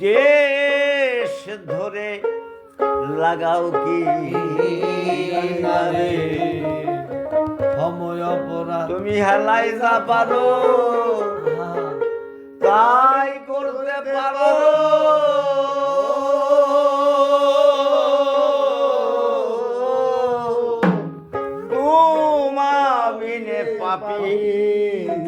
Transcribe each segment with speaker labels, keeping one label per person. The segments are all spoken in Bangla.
Speaker 1: কেশ ধরে লাগাও কি?
Speaker 2: সময় অপরাধ।
Speaker 1: তুমি হেলাই যা পারো তাই করতে পারো।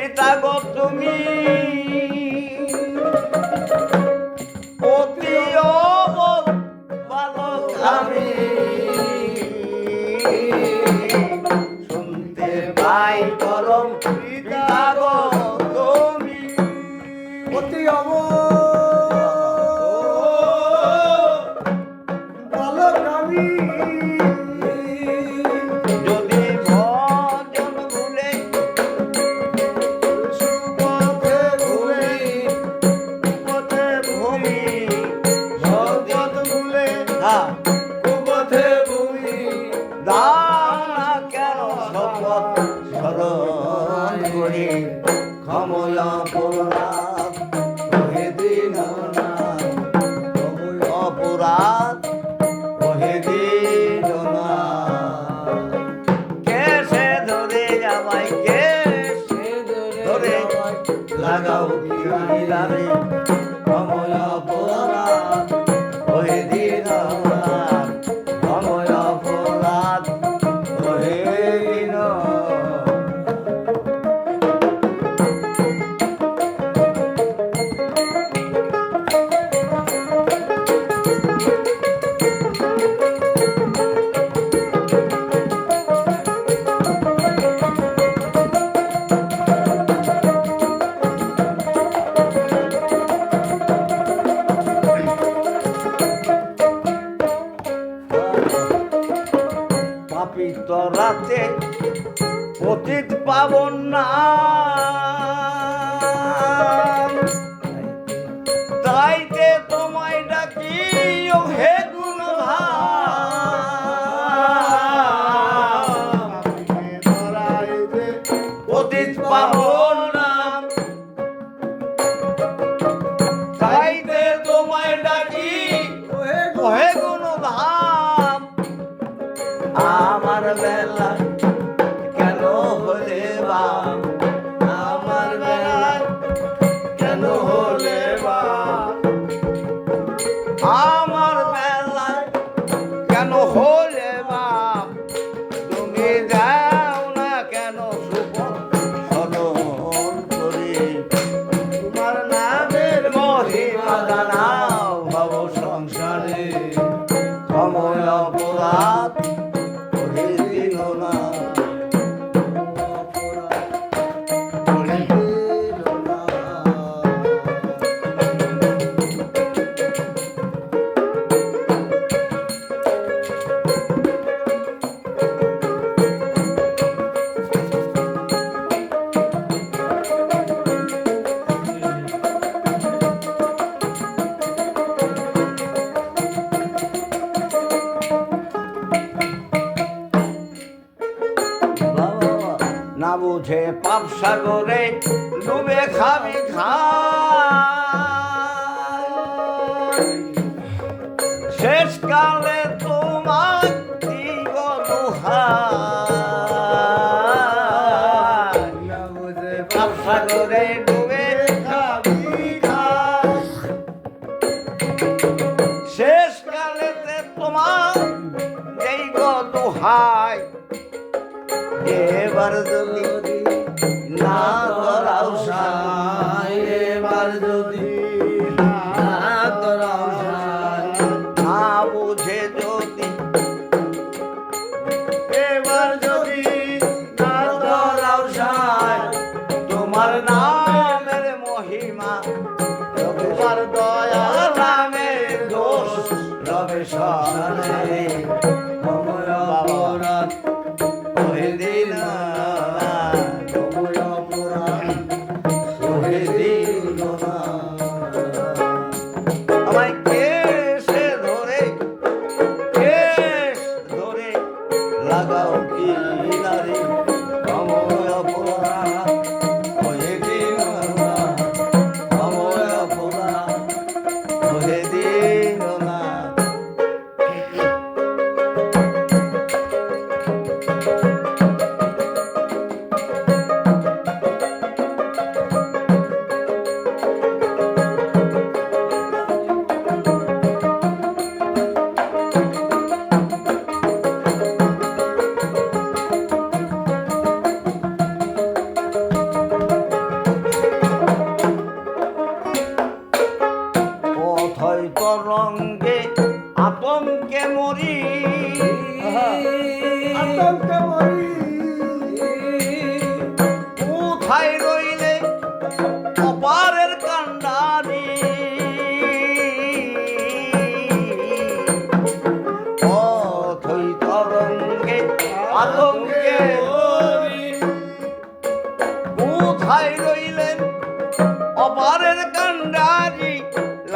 Speaker 1: পিতা গো তুমি। আমি। শুনতে পাই করম পিতা গো তুমি।
Speaker 2: অতি
Speaker 1: অব পাপি তরাতে অতীত পাবন না। তাইতে তোমায় ডাকি হে বুঝে পাপ সাগরে ডুবে খাবি খা শেষকালে তোমার
Speaker 2: পাপ
Speaker 1: সাগরে ডুবে
Speaker 2: খাবি শেষ
Speaker 1: শেষকালেতে তোমার যেই গো দুহাই এবার পারি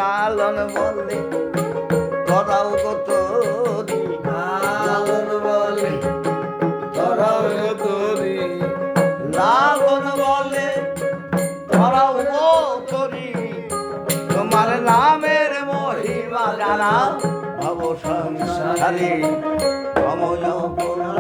Speaker 1: লালন বলে, ধরাও কত লালন বলে, ধরাও
Speaker 2: কত
Speaker 1: লালন বলে, ধরাও কতরি তোমার নামের মহিমা জানা
Speaker 2: অবসংসারী অময় পোনা